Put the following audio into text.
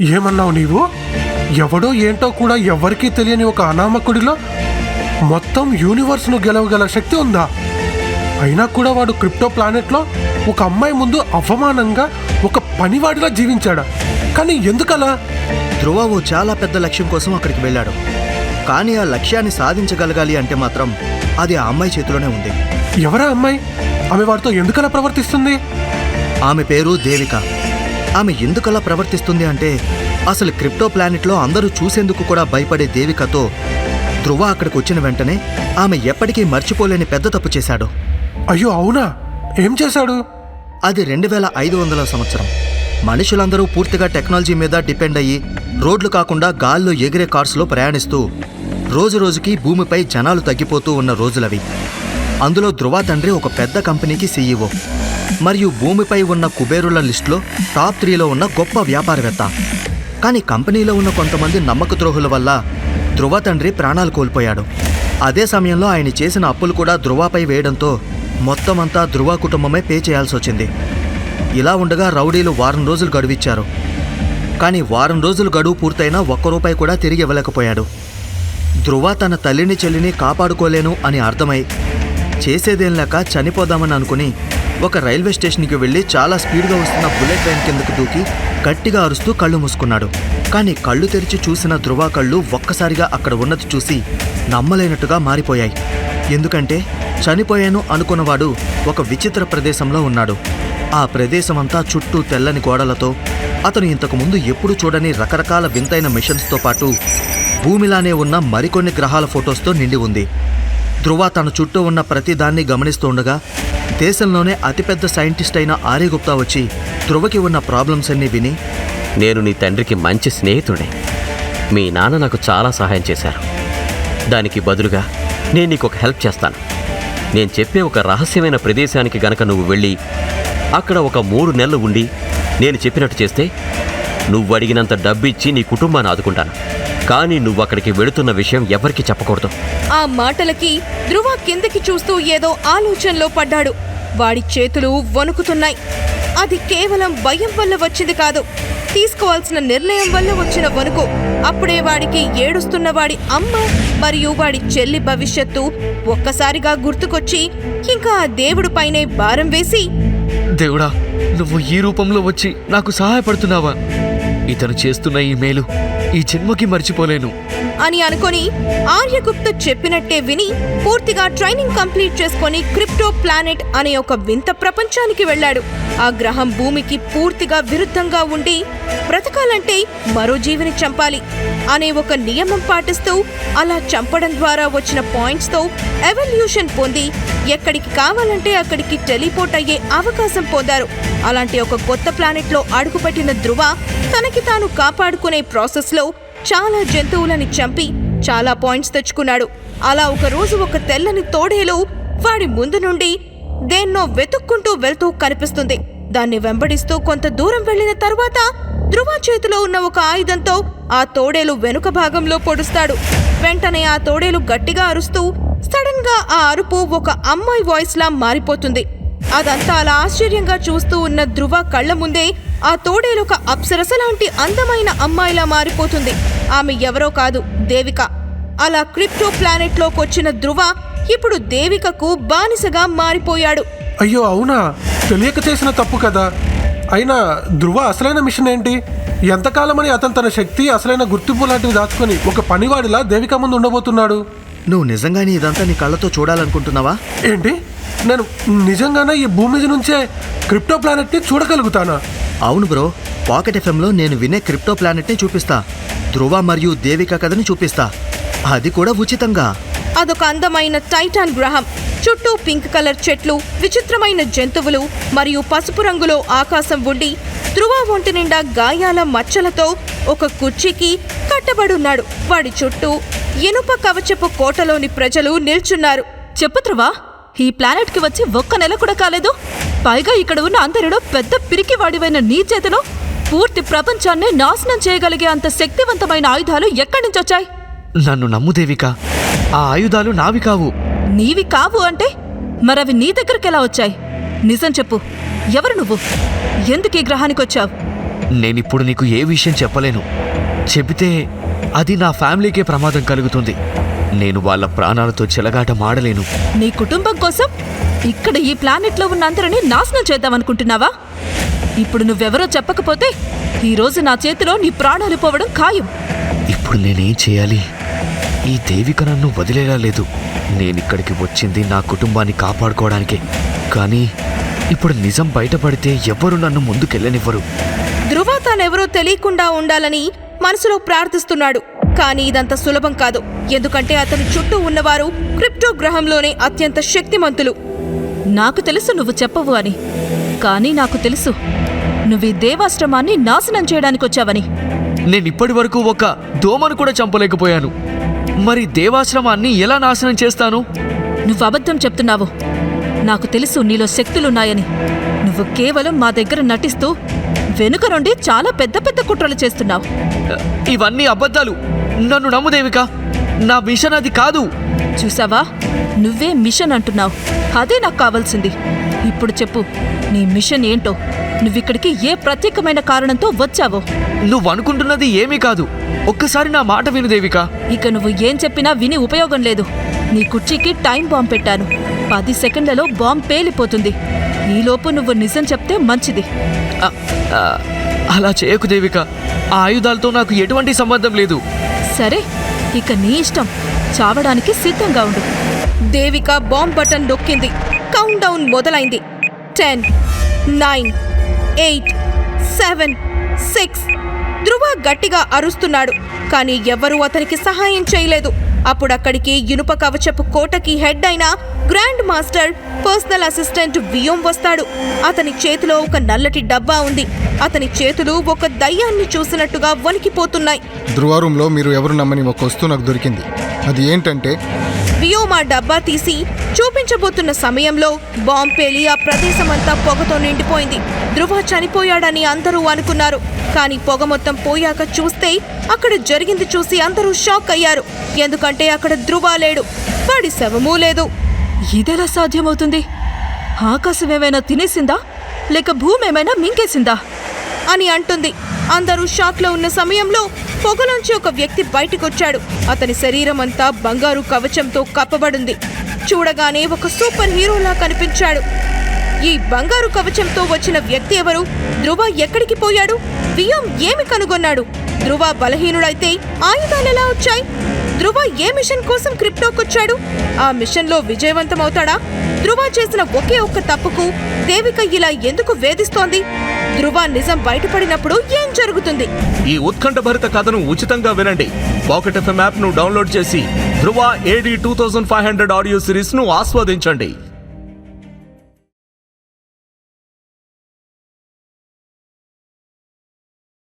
ఏమన్నావు నీవు? ఎవడో ఏంటో కూడా ఎవ్వరికీ తెలియని ఒక అనామకుడిలో మొత్తం యూనివర్స్ను గెలవగల శక్తి ఉందా? అయినా కూడా వాడు క్రిప్టో ప్లానెట్లో ఒక అమ్మాయి ముందు అవమానంగా ఒక పనివాడిలా జీవించాడా? కానీ ఎందుకలా? ధ్రువ ఓ చాలా పెద్ద లక్ష్యం కోసం అక్కడికి వెళ్ళాడు. కానీ ఆ లక్ష్యాన్ని సాధించగలగాలి అంటే మాత్రం అది ఆ అమ్మాయి చేతిలోనే ఉంది. ఎవరా అమ్మాయి? ఆమె వాడితో ఎందుకలా ప్రవర్తిస్తుంది? ఆమె పేరు దేవిక. ఆమె ఎందుకలా ప్రవర్తిస్తుంది అంటే అసలు క్రిప్టో ప్లానెట్లో అందరూ చూసేందుకు కూడా భయపడే దేవికతో ధ్రువ అక్కడికి వచ్చిన వెంటనే ఆమె ఎప్పటికీ మర్చిపోలేని పెద్ద తప్పు చేశాడు. అయ్యో అవునా? ఏం చేశాడు? అది రెండు వేల ఐదు వందల సంవత్సరం. మనుషులందరూ పూర్తిగా టెక్నాలజీ మీద డిపెండ్ అయ్యి రోడ్లు కాకుండా గాల్లో ఎగిరే కార్స్లో ప్రయాణిస్తూ రోజు రోజుకి భూమిపై జనాలు తగ్గిపోతూ ఉన్న రోజులవి. అందులో ధృవ తండ్రి ఒక పెద్ద కంపెనీకి సీఈఓ. మరియు భూమిపై ఉన్న కుబేరుల లిస్టులో టాప్ త్రీలో ఉన్న గొప్ప వ్యాపారవేత్త. కానీ కంపెనీలో ఉన్న కొంతమంది నమ్మక ద్రోహుల వల్ల ధృవ తండ్రి ప్రాణాలు కోల్పోయాడు. అదే సమయంలో ఆయన చేసిన అప్పులు కూడా ధ్రువపై వేయడంతో మొత్తం అంతా ధృవ కుటుంబమే పే చేయాల్సి వచ్చింది. ఇలా ఉండగా రౌడీలు వారం రోజులు గడువిచ్చారు. కానీ వారం రోజులు గడువు పూర్తయినా ఒక్క రూపాయి కూడా తిరిగి ఇవ్వలేకపోయాడు. ధృవ తన తల్లిని చెల్లిని కాపాడుకోలేను అని అర్థమై చేసేదేం లేక చనిపోదామని అనుకుని ఒక రైల్వే స్టేషన్కి వెళ్ళి చాలా స్పీడ్గా వస్తున్న బుల్లెట్ ట్రైన్ కిందకు దూకి గట్టిగా అరుస్తూ కళ్ళు మూసుకున్నాడు. కానీ కళ్ళు తెరిచి చూసిన ధృవ కళ్ళు ఒక్కసారిగా అక్కడ ఉన్నది చూసి నమ్మలేనట్టుగా మారిపోయాయి. ఎందుకంటే చనిపోయాను అనుకున్నవాడు ఒక విచిత్ర ప్రదేశంలో ఉన్నాడు. ఆ ప్రదేశమంతా చుట్టూ తెల్లని గోడలతో అతను ఇంతకుముందు ఎప్పుడు చూడని రకరకాల వింతైన మిషన్స్తో పాటు భూమిలానే ఉన్న మరికొన్ని గ్రహాల ఫొటోస్తో నిండి ఉంది. ధృవ తన చుట్టూ ఉన్న ప్రతిదాన్ని గమనిస్తుండగా దేశంలోనే అతిపెద్ద సైంటిస్ట్ అయిన ఆర్యగుప్తా వచ్చి ధృవకి ఉన్న ప్రాబ్లమ్స్ అన్ని విని నేను నీ తండ్రికి మంచి స్నేహితుడే మీ నాన్న నాకు చాలా సహాయం చేశారు. దానికి బదులుగా నేను నీకు ఒక హెల్ప్ చేస్తాను. నేను చెప్పే ఒక రహస్యమైన ప్రదేశానికి గనక నువ్వు వెళ్ళి అక్కడ ఒక మూడు నెలలు ఉండి నేను చెప్పినట్టు చేస్తే నువ్వు అడిగినంత డబ్బిచ్చి నీ కుటుంబాన్ని ఆదుకుంటాను. కానీ నువ్వు అక్కడికి వెళుతున్న విషయం ఎవరికీ చెప్పకూడదు. ఆ మాటలకి ధ్రువ కిందకి చూస్తూ ఏదో ఆలోచనలో పడ్డాడు. వాడి చేతులు వణుకుతున్నాయి. అది కేవలం భయం వల్ల వచ్చింది కాదు. తీసుకోవాల్సిన నిర్ణయం వల్ల వచ్చిన వణుకు. అప్పుడే వాడికి ఏడుస్తున్న వాడి అమ్మ మరియు వాడి చెల్లి భవిష్యత్తు ఒక్కసారిగా గుర్తుకొచ్చి ఇంకా ఆ దేవుడి పైనే భారం వేసి దేవుడా నువ్వు ఈ రూపంలో వచ్చి నాకు సహాయపడుతున్నావా? ఇతను చేస్తున్న ఈ మేలు ఈ జన్మకి మర్చిపోలేను. అని అనుకొని ఆర్యగుప్త చెప్పినట్టే విని పూర్తిగా ట్రైనింగ్ కంప్లీట్ చేసుకొని క్రిప్టో ప్లానెట్ అనే ఒక వింత ప్రపంచానికి వెళ్ళాడు. ఆ గ్రహం భూమికి పూర్తిగా విరుద్ధంగా ఉండి బ్రతకాలంటే మరో జీవిని చంపాలి అనే ఒక నియమం పాటిస్తూ అలా చంపడం ద్వారా వచ్చిన పాయింట్స్తో ఎవల్యూషన్ పొంది ఎక్కడికి కావాలంటే అక్కడికి టెలిపోర్ట్ అయ్యే అవకాశం పొందారు. అలాంటి ఒక కొత్త ప్లానెట్లో అడుగుపెట్టిన ధృవ తనకి తాను కాపాడుకునే ప్రాసెస్లో చాలా జంతువులని చంపి చాలా పాయింట్స్ తెచ్చుకున్నాడు. అలా ఒక రోజు ఒక తెల్లని తోడేలు వాడి ముందు నుండి దేన్నో వెతుక్కుంటూ వెళ్తూ కనిపిస్తుంది. దాన్ని వెంబడిస్తూ కొంత దూరం వెళ్ళిన తర్వాత ధృవ చేతిలో ఉన్న ఒక ఆయుధంతో ఆ తోడేలు వెనుక భాగంలో పొడుస్తాడు. వెంటనే ఆ తోడేలు గట్టిగా అరుస్తూ సడన్గా ఆ అరుపు ఒక అమ్మాయి వాయిస్ లా మారిపోతుంది. అదంతా అలా ఆశ్చర్యంగా చూస్తూ ఉన్న ధృవ కళ్ళ ముందే ఆ తోడేలొక అప్సరస లాంటి అందమైన అమ్మాయిలా మారిపోతుంది. ఆమె ఎవరో కాదు దేవిక. అలా క్రిప్టో ప్లానెట్లోకి వచ్చిన ధృవ ఇప్పుడు దేవికకు బానిసగా మారిపోయాడు. అయ్యో అవునా? తెలియక చేసిన తప్పు కదా. అయినా ధృవ అసలైన మిషన్ ఏంటి? ఎంతకాలమని అతను తన శక్తి అసలైన గుర్తింపు లాంటివి దాచుకొని ఒక పనివాడిలా దేవిక ముందు ఉండబోతున్నాడు. నువ్వు నిజంగానే ఇదంతా నీ కళ్ళతో చూడాలనుకుంటున్నావా? ఏంటి? నేను నిజంగానే ఈ భూమి మీద నుంచే క్రిప్టో ప్లానెట్ని చూడగలుగుతానా? అవును బ్రో. పాకెట్ ఎఫ్ఎంలో నేను వినే క్రిప్టో ప్లానెట్ని చూపిస్తా. ధ్రువ మరియు దేవిక కథని చూపిస్తా. అది కూడా ఉచితంగా. అదొక అందమైన టైటాన్ గ్రహం. చుట్టూ పింక్ కలర్ చెట్లు విచిత్రమైన జంతువులు మరియు పసుపు రంగులో ఆకాశం ఉండి ధృవ ఒంటి నిండా గాయాల మచ్చలతో ఒక కుర్చీకి కట్టబడున్నాడు. వాడి చుట్టూ ఇనుప కవచపు కోటలోని ప్రజలు నిల్చున్నారు. చెప్పు ధ్రువా. ఈ ప్లానెట్కి వచ్చి ఒక్క నెల కూడా కాలేదు. పైగా ఇక్కడ ఉన్న అందరిలో పెద్ద పిరికివాడివైన నీ చేతిలో పూర్తి ప్రపంచాన్నే నాశనం చేయగలిగే అంత శక్తివంతమైన ఆయుధాలు ఎక్కడి నుంచి వచ్చాయి? నన్ను నమ్ము దేవిక ఆ ఆయుధాలు నావి కావు. నీవి కావు అంటే మరవి నీ దగ్గరికి ఎలా వచ్చాయి? నిజం చెప్పు. ఎవరు నువ్వు? ఎందుకు ఈ గ్రహానికి వచ్చావు? నేనిప్పుడు నీకు ఏ విషయం చెప్పలేను. చెబితే అది నా ఫ్యామిలీకే ప్రమాదం కలుగుతుంది. నేను వాళ్ళ ప్రాణాలతో చెలగాట మాడలేను. నీ కుటుంబం కోసం ఇక్కడ ఈ ప్లానెట్లో ఉన్న అందరినీ నాశనం చేద్దామనుకుంటున్నావా? ఇప్పుడు నువ్వెవరో చెప్పకపోతే ఈ రోజు నా చేతిలో నీ ప్రాణాలు పోవడం ఖాయం. ఇప్పుడు నేనేం చేయాలి? ఈ దేవిక నన్ను వదిలేలా లేదు. నేనిక్కడికి వచ్చింది నా కుటుంబాన్ని కాపాడుకోవడానికే. కానీ ఇప్పుడు నిజం బయటపడితే ఎవ్వరు నన్ను ముందుకెళ్ళనివ్వరు. ధృవ తానెవరో తెలియకుండా ఉండాలని మనసులో ప్రార్థిస్తున్నాడు. కానీ ఇదంత సులభం కాదు. ఎందుకంటే అతని చుట్టూ ఉన్నవారు క్రిప్టో గ్రహంలోనే అత్యంత శక్తిమంతులు. నాకు తెలుసు నువ్వు చెప్పవు అని. కానీ నాకు తెలుసు. నువ్వు ఈ దేవాశ్రమాన్ని నాశనం చేయడానికి వచ్చావని. నేను ఇప్పటి వరకు ఒక దోమను కూడా చంపలేకపోయాను. మరి దేవాశ్రమాన్ని ఎలా నాశనం చేస్తాను? నువ్వు అబద్ధం చెప్తున్నావు. నాకు తెలుసు నీలో శక్తులున్నాయని. నువ్వు కేవలం మా దగ్గర నటిస్తూ వెనుక నుండి చాలా పెద్ద పెద్ద కుట్రలు చేస్తున్నావు. ఇవన్నీ అబద్ధాలు. నన్ను నమ్ము దేవిక. నా మిషన్ అది కాదు. చూసావా? నువ్వే మిషన్ అంటున్నావు. అదే నాకు కావాల్సింది. ఇప్పుడు చెప్పు నీ మిషన్ ఏంటో? నువ్విక్కడికి ఏ ప్రత్యేకమైన కారణంతో వచ్చావో? నువ్వు అనుకుంటున్నది ఏమీ కాదు. ఒక్కసారి నా మాట విను దేవిక. ఇక నువ్వు ఏం చెప్పినా విని ఉపయోగం లేదు. నీ కుర్చీకి టైం బాంబ్ పెట్టాను. పది సెకండ్లలో బాంబ్ పేలిపోతుంది. ఈలోపు నువ్వు నిజం చెప్తే మంచిది. ఆ, అలా చేయకు దేవిక. ఆ ఆయుధాలతో నాకు ఎటువంటి సంబంధం లేదు. సరే ఇక నీ ఇష్టం. చావడానికి సిద్ధంగా ఉండు. దేవిక బాంబ్ బటన్ నొక్కింది. కౌంట్ డౌన్ మొదలైంది. Ten nine eight seven six Dhruva గట్టిగా అరుస్తున్నాడు. కానీ ఎవ్వరూ అతనికి సహాయం చేయలేదు. అప్పుడు అక్కడికి ఇనుప కవచపు కోటకి హెడ్ అయిన grand master personal assistant Vyom వస్తాడు. అతని చేతిలో ఒక నల్లటి డబ్బా ఉంది. అతని చేతులు ఒక దయ్యాన్ని చూసినట్టుగా వణికిపోతున్నాయి. ధృవారంలో మీరు ఎవరు నమ్మని ఒక వస్తువు నాకు దొరికింది. అది ఏంటంటే ఆ డబ్బా తీసి చూపించబోతున్న సమయంలో బాంబ్ పేలి ఆ ప్రదేశమంతా పొగతో నిండిపోయింది. ధృవ చనిపోయాడని అందరూ అనుకున్నారు. కానీ పొగ మొత్తం పోయాక చూస్తే అక్కడ జరిగింది చూసి అందరూ షాక్ అయ్యారు. ఎందుకంటే అక్కడ ధృవ లేడు. వాడి శవమూ లేదు. ఇదెలా సాధ్యమవుతుంది? ఆకాశం ఏమైనా తినేసిందా? లేక భూమి ఏమైనా మింగేసిందా? అని అంటుంది. అందరూ షాక్లో ఉన్న సమయంలో పొగలోంచి ఒక వ్యక్తి బయటికొచ్చాడు. అతని శరీరం అంతా బంగారు కవచంతో కప్పబడింది. చూడగానే ఒక సూపర్ హీరోలా కనిపించాడు. ఈ బంగారు కవచంతో వచ్చిన వ్యక్తి ఎవరు? ధృవ ఎక్కడికి పోయాడు? వియం ఏమి కనుగొన్నాడు? ధృవ బలహీనుడైతే ఆయుధాలు ఎలా వచ్చాయి? ధృవ ఏ మిషన్ కోసం క్రిప్టోకొచ్చాడు? ఆ మిషన్లో విజయవంతమవుతాడా? ధృవ చేసిన ఒకే ఒక్క తప్పుకు దేవిక ఇలా ఎందుకు వేధిస్తోంది? ధృవ నిజం బయటపడినప్పుడు ఏం జరుగుతుంది? ఈ ఉత్కంఠభరిత కథను ఉచితంగా వినండి. పాకెట్ ఎఫ్ఎం యాప్ను డౌన్లోడ్ చేసి Dhruva AD two thousand five hundred audio సిరీస్ను ఆస్వాదించండి.